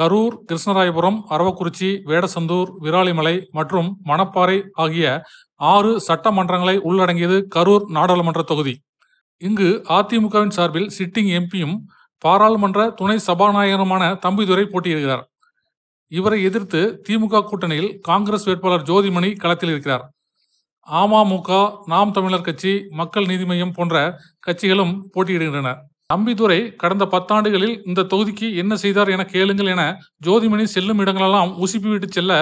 கரூர் கிருஷ்ணராயபுரம் அரவக்குறிச்சி வேடசந்தூர் விராலிமலை மற்றும் மணப்பாறை ஆகிய ஆறு சட்டமன்றங்களை உள்ளடங்கியது கரூர் நாடாளுமன்ற தொகுதி. இங்கு அதிமுகவின் சார்பில் சிட்டிங் எம்பியும் பாராளுமன்ற துணை சபாநாயகருமான தம்பிதுரை போட்டியிடுகிறார். இவரை எதிர்த்து திமுக கூட்டணியில் காங்கிரஸ் வேட்பாளர் ஜோதிமணி களத்தில் இருக்கிறார். அமமுக நாம் தமிழர் கட்சி மக்கள் நீதி மய்யம் போன்ற கட்சிகளும் போட்டியிடுகின்றன. தம்பிதுரை கடந்த பத்தாண்டுகளில் இந்த தொகுதிக்கு என்ன செய்தார் என கேளுங்கள் என ஜோதிமணி செல்லும் இடங்களெல்லாம் உசுப்பி விட்டு செல்ல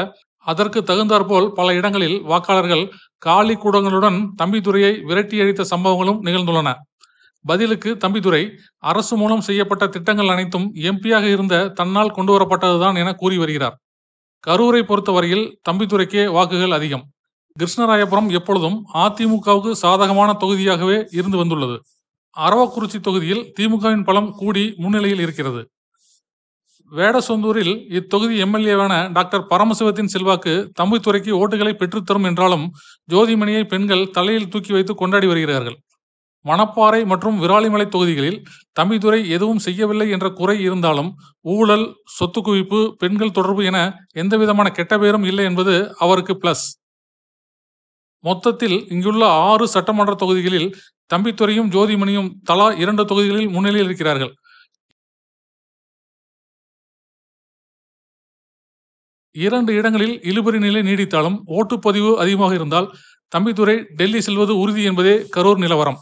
அதற்கு தகுந்தாற்போல் பல இடங்களில் வாக்காளர்கள் காலி கூடங்களுடன் தம்பிதுரையை விரட்டியடித்த சம்பவங்களும் நிகழ்ந்துள்ளன. பதிலுக்கு தம்பிதுரை அரசு மூலம் செய்யப்பட்ட திட்டங்கள் அனைத்தும் எம்பியாக இருந்த தன்னால் கொண்டு வரப்பட்டதுதான் என கூறி வருகிறார். கரூரை பொறுத்தவரையில் தம்பிதுரைக்கே வாக்குகள் அதிகம். கிருஷ்ணராயபுரம் எப்பொழுதும் அதிமுகவுக்கு சாதகமான தொகுதியாகவே இருந்து வந்துள்ளது. அரவக்குறிச்சி தொகுதியில் திமுகவின் பலம் கூடி முன்னிலையில் இருக்கிறது. வேடசொந்தூரில் இத்தொகுதி எம்எல்ஏவான டாக்டர் பரமசிவத்தின் செல்வாக்கு தம்பித்துறைக்கு ஓட்டுகளை பெற்றுத்தரும் என்றாலும் ஜோதிமணியை பெண்கள் தலையில் தூக்கி வைத்து கொண்டாடி வருகிறார்கள். மணப்பாறை மற்றும் விராலிமலை தொகுதிகளில் தம்பித்துறை எதுவும் செய்யவில்லை என்ற குறை இருந்தாலும் ஊழல் சொத்து குவிப்பு பெண்கள் தொடர்பு என எந்தவிதமான கெட்ட பெயரும் இல்லை என்பது அவருக்கு பிளஸ் மொத்தத்தில் இங்குள்ள ஆறு சட்டமன்ற தொகுதிகளில் தம்பித்துறையும் ஜோதிமணியும் தலா இரண்டு தொகுதிகளில் முன்னிலையில் இருக்கிறார்கள். இரண்டு இடங்களில் இழுபறி நிலை நீடித்தாலும் ஓட்டுப்பதிவு அதிகமாக இருந்தால் தம்பித்துறை டெல்லி செல்வது உறுதி என்பதே கரூர் நிலவரம்.